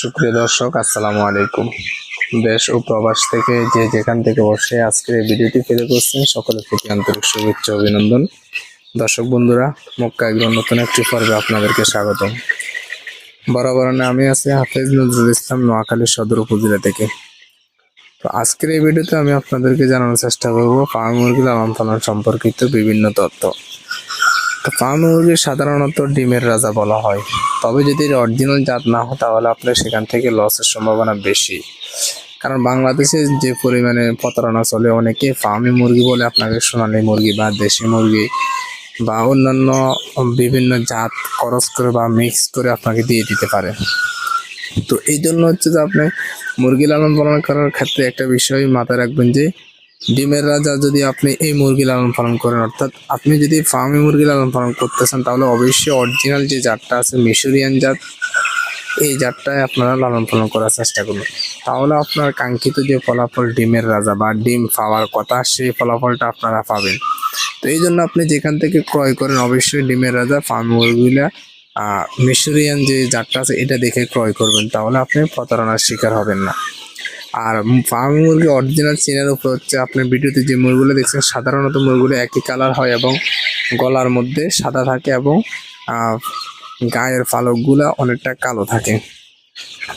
সুপ্রিয় দর্শক, আসসালামু আলাইকুম। দেশ ও প্রবাস থেকে যে যেখান থেকে বসে আজকের এই ভিডিওটি ফেলে করছেন সকলের প্রতি আন্তরিক শুভেচ্ছা অভিনন্দন। দর্শক বন্ধুরা, মক্কা একজন নতুন একটি পর্বে আপনাদেরকে স্বাগতম। বরাবর আমি আছি হাফেজ নজরুল ইসলাম, নোয়াখালী সদর উপজেলা থেকে। তো আজকের এই ভিডিওতে আমি আপনাদেরকে জানানোর চেষ্টা করব, ফার্ম মুরগি লালন পালন সম্পর্কিত বিভিন্ন তথ্য। তো ফার্ম মুরগি সাধারণত ডিমের রাজা বলা হয়। তবে যদি অরিজিনাল জাত না হয়, তাহলে আপনার সেখান থেকে লসের সম্ভাবনা বেশি। কারণ বাংলাদেশে যে পরিমাণে প্রতারণা চলে, অনেকে ফার্মি মুরগি বলে আপনাকে সোনালি মুরগি বা দেশি মুরগি বা অন্যান্য বিভিন্ন জাত খরচ করে বা মিক্স করে আপনাকে দিয়ে দিতে পারে। তো এই জন্য হচ্ছে যে আপনি মুরগি লালন পালন করার ক্ষেত্রে একটা বিষয় মাথায় রাখবেন যে ডিমের রাজা যদি আপনি এই মুরগি লালন পালন করেন অর্থাৎ আপনি যদি ফার্মে মুরগি লালন পালন করতেছেন তাহলে অবশ্যই অরিজিনাল যে জাতটা আছে মিশরিয়ান জাত এই জাতটাই আপনারা লালন পালন করার চেষ্টা করুন। তাহলে আপনার কাঙ্ক্ষিত যে ফলাফল ডিমের রাজা বা ডিম পাওয়ার কথা সেই ফলাফলটা আপনারা পাবেন। তো এই জন্য আপনি যেখান থেকে ক্রয় করেন অবশ্যই ডিমের রাজা ফার্ম মুরগিগুলা আহ, মিশরিয়ান যে জাতটা আছে এটা দেখে ক্রয় করবেন। তাহলে আপনি প্রতারণার শিকার হবেন না। আর ফার্ম মুরগি অরিজিনাল চেনের উপর হচ্ছে আপনার ভিডিওতে যে মুরগুলো দেখছেন, সাধারণত মুরগুলো একই কালার হয় এবং গলার মধ্যে সাদা থাকে এবং গায়ের পালকগুলা অনেকটা কালো থাকে।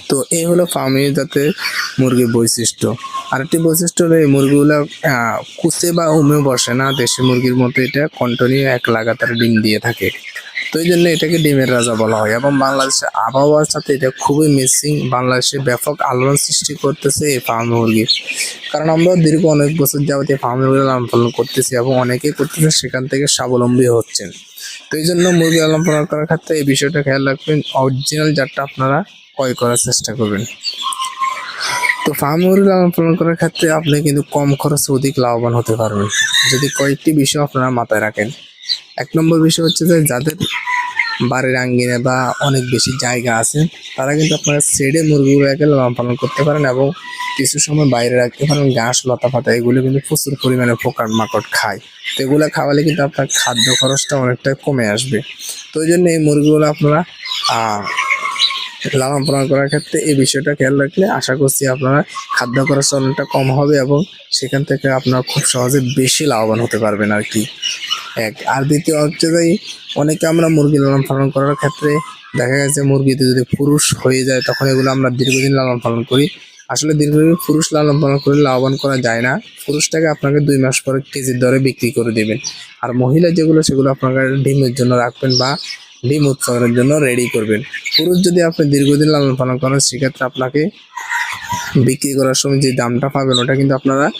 তো এই হলো ফার্মের যাতে মুরগির বৈশিষ্ট্য। আরেকটি বৈশিষ্ট্য হলো এই মুরগিগুলো কুচে বা উমে বসে না, দেশি মুরগির মতো এটা কন্টিনিউ এক লাগাতার ডিম দিয়ে থাকে। তো এই জন্য এটাকে ডিমের রাজা বলা হয় এবং বাংলাদেশের আবহাওয়ার সাথে এটা খুবই মিসিং বাংলাদেশে ব্যাপক আলোড়ন সৃষ্টি করতেছে এই ফার্ম মুরগির। কারণ আমরা দীর্ঘ অনেক বছর যাবত এই ফার্ম মুরগি লালন পালন করতেছি এবং অনেকেই করতেছে সেখান থেকে স্বাবলম্বী হচ্ছেন। তো এই জন্য মুরগি লালন পালন করার ক্ষেত্রে এই বিষয়টা খেয়াল রাখবেন। অরিজিনাল জাতটা আপনারা ক্রয় করার চেষ্টা করবেন। তো ফার্ম মুরগি লালন পালন করার ক্ষেত্রে আপনি কিন্তু কম খরচে অধিক লাভবান হতে পারবেন। যদি কয়েকটি বিষয় আপনারা মাথায় রাখেন এক নম্বর বিষয় হচ্ছে যে যাদের বাড়ির আঙ্গিনে বা অনেক বেশি জায়গা আছে, তারা কিন্তু আপনারা ছেড়ে মুরগিগুলোকে লালন পালন করতে পারেন এবং কিছু সময় বাইরে রাখতে পারেন। ঘাস, লতা পাতা, এগুলো কিন্তু প্রচুর পরিমাণে পোকার মাকড় খায়। তো এগুলো খাওয়ালে কিন্তু আপনার খাদ্য খরচটা অনেকটা কমে আসবে। তো ওই জন্য এই মুরগিগুলো আপনারা লালন পালন করার ক্ষেত্রে এই বিষয়টা খেয়াল রাখলে আশা করছি আপনারা খাদ্য খরচ অনেকটা কম হবে এবং সেখান থেকে আপনারা খুব সহজে বেশি লাভবান হতে পারবেন আর কি। এক। আর দ্বিতীয় হচ্ছে যে, অনেকে আমরা মুরগি লালন পালন করার ক্ষেত্রে দেখা গেছে মুরগিতে যদি পুরুষ হয়ে যায়, তখন এগুলো আমরা দীর্ঘদিন লালন পালন করি। আসলে দীর্ঘদিন পুরুষ লালন পালন করে লাভবান করা যায় না। পুরুষটাকে আপনাকে দুই মাস পরে কেজির দরে বিক্রি করে দেবেন। আর মহিলা যেগুলো, সেগুলো আপনাকে ডিমের জন্য রাখবেন বা ডিম উৎপাদনের জন্য রেডি করবেন। পুরুষ যদি আপনি দীর্ঘদিন লালন পালন করেন, সেক্ষেত্রে আপনাকে বিক্রি করার সময় যে দামটা পাবেন, ওটা কিন্তু আপনারা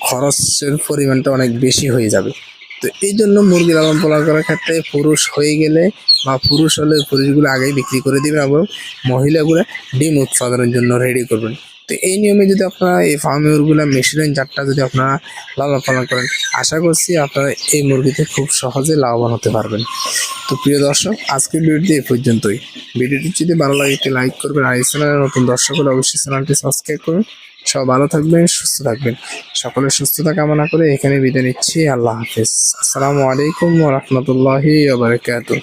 খরচের পরিমাণটা অনেক বেশি হয়ে যাবে। তো এই জন্য মুরগি লালন পালন করার ক্ষেত্রে পুরুষ হয়ে গেলে বা পুরুষ হলে পুরুষগুলো আগেই বিক্রি করে দিবেন এবং মহিলাগুলো ডিম উৎপাদনের জন্য রেডি করবেন। তো এই নিয়মে যদি আপনারা এই ফার্মিওরগুলো মেশিনের জাতটা যদি আপনারা লালন পালন করেন, আশা করছি আপনারা এই মুরগিতে খুব সহজে লাভবান হতে পারবেন। তো প্রিয় দর্শক, আজকের ভিডিওটি এই পর্যন্তই। ভিডিওটি যদি ভালো লাগে, একটি লাইক করবেন। আর এই চ্যানেলের নতুন দর্শক হলে অবশ্যই চ্যানেলটি সাবস্ক্রাইব করুন। সব ভালো থাকবেন, সুস্থ থাকবেন। সকলের সুস্থতা কামনা করে এখানে বিদায় নিচ্ছি। আল্লাহ হাফিজ। আসসালামু আলাইকুম ওয়া রাহমাতুল্লাহি ওয়া বারাকাতুহু।